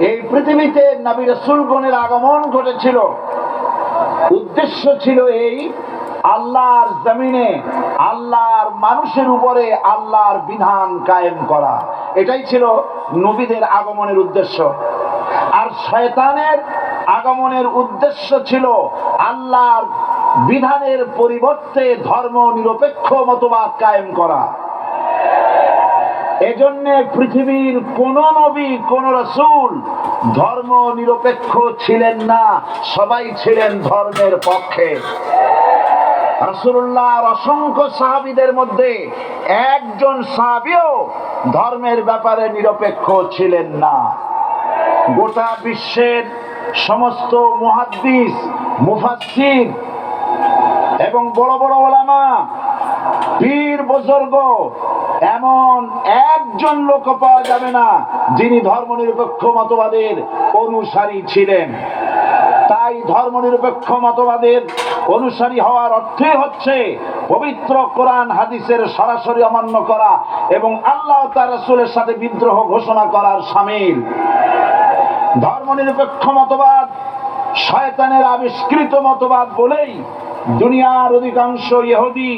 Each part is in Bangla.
এই পৃথিবীতে নবী রসুলগণের আগমন ঘটেছিল। উদ্দেশ্য ছিল এই আল্লাহর জমিনে আল্লাহর মানুষের উপরে আল্লাহর বিধান কায়েম করা। এটাই ছিল নবীদের আগমনের উদ্দেশ্য। আর শয়তানের আগমনের উদ্দেশ্য ছিল আল্লাহর বিধানের পরিবর্তে ধর্ম নিরপেক্ষ মতবাদ কায়েম করা। এজন্য পৃথিবীর কোন নবী, কোন রসুল ধর্ম নিরপেক্ষ ছিলেন না। সবাই ছিলেন ধর্মের পক্ষে। অসংখ্য সাহাবিদের মধ্যে একজন সাহাবিও ধর্মের ব্যাপারে নিরপেক্ষ ছিলেন না। গোটা বিশ্বের সমস্ত মুহাদ্দিস, মুফাসসির এবং বড় বড় ওলামা, পীর বুজুর্গ এমন একজন লোক পাওয়া যাবে না, যিনি ধর্মনিরপেক্ষ মতবাদের অনুসারী ছিলেন। তাই ধর্মনিরপেক্ষ মতবাদের অনুসারী হওয়ার অর্থই হচ্ছে পবিত্র কোরআন হাদিসের সরাসরি অমান্য করা এবং আল্লাহ তার রসুলের সাথে বিদ্রোহ ঘোষণা করার সামিল। ধর্মনিরপেক্ষ মতবাদ শয়তানের আবিষ্কৃত মতবাদ বলেই দুনিয়ার অধিকাংশ ইহুদি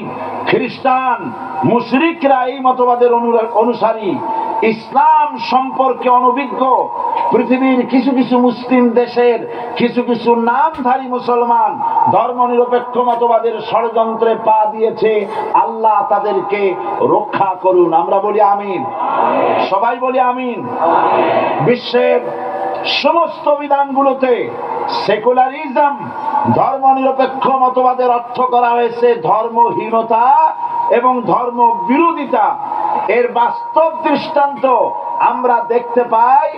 খ্রিস্টান, মুশরিকরা এই মতবাদের অনুসারী। ইসলাম সম্পর্কে অনভিজ্ঞ। পৃথিবীর কিছু কিছু মুসলিম দেশের কিছু কিছু নামধারী মুসলমান ধর্মনিরপেক্ষ মতবাদের ষড়যন্ত্রে পা দিয়েছে। আল্লাহ তাদেরকে রক্ষা করুন। আমরা বলি আমিন। সবাই বলি আমিন। বিশ্বের সমস্ত বিধানগুলোতে সেকুলারিজম ধর্ম নিরপেক্ষ মতবাদের অর্থ করা হয়েছে ধর্মহীনতা এবং ধর্ম বিরোধিতা এর বাস্তব দৃষ্টান্ত আমরা দেখতে পাই,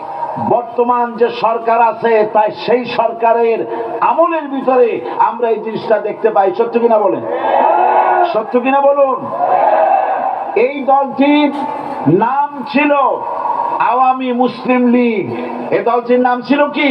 বর্তমান যে সরকার আছে, তাই সেই সরকারের আমলের ভিতরে আমরা এই জিনিসটা দেখতে পাই। সত্য কিনা বলেন? সত্য কিনা বলুন? এই দলটির নাম ছিল আওয়ামী মুসলিম লীগ। এই দলটির নাম ছিল কি?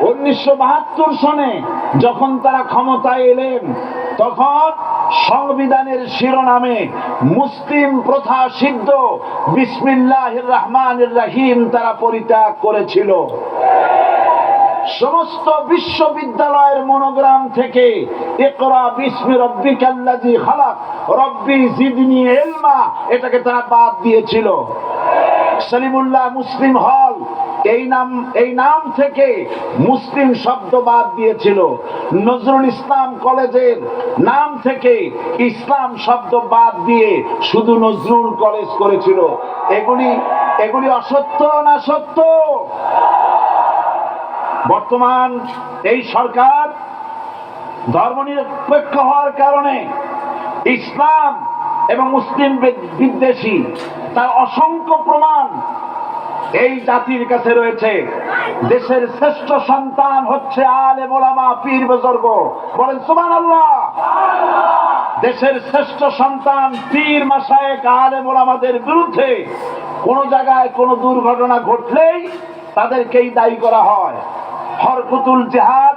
উনিশশো বাহাত্তর সনে যখন তারা ক্ষমতায় এলেন, তখন সংবিধানের শিরোনামে মুসলিম প্রথা সিদ্ধ বিসমিল্লাহ রহমান রাহিম তারা পরিত্যাগ করেছিল। সমস্ত বিশ্ববিদ্যালয়ের মনোগ্রাম থেকে একরা বিস্মি রব্বি কাল্লাজি খালাক, রব্বি জিদনি এলমা এটাকে তারা বাদ দিয়েছিল। সলিমুল্লাহ মুসলিম হল এই নাম এই নাম থেকে মুসলিম শব্দ বাদ দিয়েছিল। নজরুল ইসলাম কলেজের নাম থেকে ইসলাম শব্দ বাদ দিয়ে শুধু নজরুল কলেজ করেছিল। এগুলি এগুলি অসত্য না সত্য? বর্তমান এই সরকার ধর্মনিরপেক্ষ হওয়ার কারণে ইসলাম এবং মুসলিম বিদ্বেষী, তার অসংখ্য প্রমাণ এই জাতির কাছে রয়েছে। দেশের শ্রেষ্ঠ সন্তান হচ্ছে আলে মোলামা পীর বজর্গ। বলেন সুমান আল্লাহ দেশের শ্রেষ্ঠ সন্তান, পীর মাসায় কালে মোলামাদের বিরুদ্ধে কোন জায়গায় কোন দুর্ঘটনা ঘটলেই তাদেরকেই দায়ী করা হয়। হরকুতুল জেহাদ